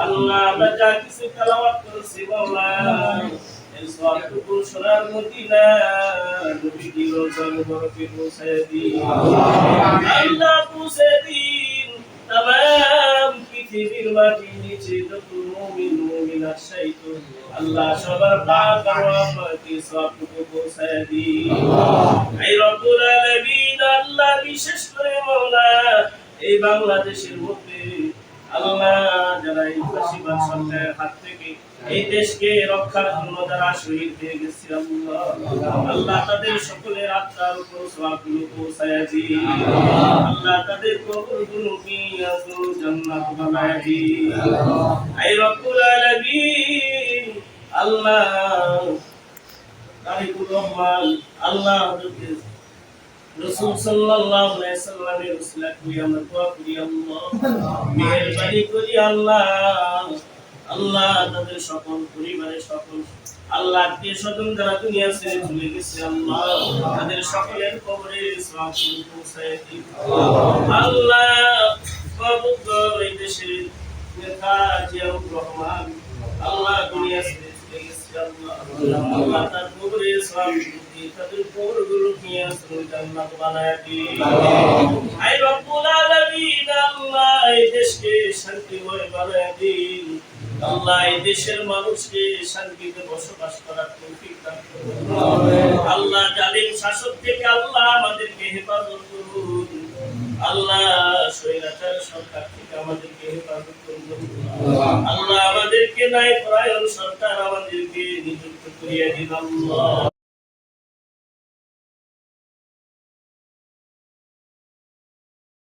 আল্লাহ আমরা মাওলা এই দিন সবার পাক আর দিন। এই রব্বুল আল্লাহ, বিশেষ করে মাওলা এই বাংলাদেশের মধ্যে আল্লাহ যারা এই ফাঁসিবাদ সরকারের হাত থেকে এই দেশকে রক্ষার জন্য যারা শহীদ হয়ে গেছে আল্লাহ। তাদের সকলের আত্মার উপর সওয়াবগুলো পৌঁছায় আল্লাহ তাদের আজল জান্নাত বানায় এই রব্বুল আলামিন, আল্লাহ তারিকুর রহমান আল্লাহ রসুল সাল্লাল্লাহু আলাইহি সাল্লামের উসিলা করি আমরা দোয়া করি, আল্লাহ। মেহেরবানি করি, আল্লাহ। আল্লাহ তাদের সকল সকল, আল্লাহ আত্মীয় স্বজন যারা দুনিয়া ছেড়ে চলে গেছে, আল্লাহ তাদের সকলের কবরে পৌঁছায় দিন। আল্লাহ দেশের নেতা জিয়াউর রহমান, আল্লাহ দুনিয়া ছেড়ে দেশের মানুষকে শান্তিতে বসবাস করার তৌফিক আল্লাহ জালিম শাসক থেকে আল্লাহ আমাদেরকে হেফাজত করুন আল্লাহ সরকার থেকে আমাদেরকে হেফাজত করুন আল্লাহ আমাদেরকে নাই পরায়ণ সরকার আমাদেরকে নিযুক্ত করিয়া দিন আল্লাহ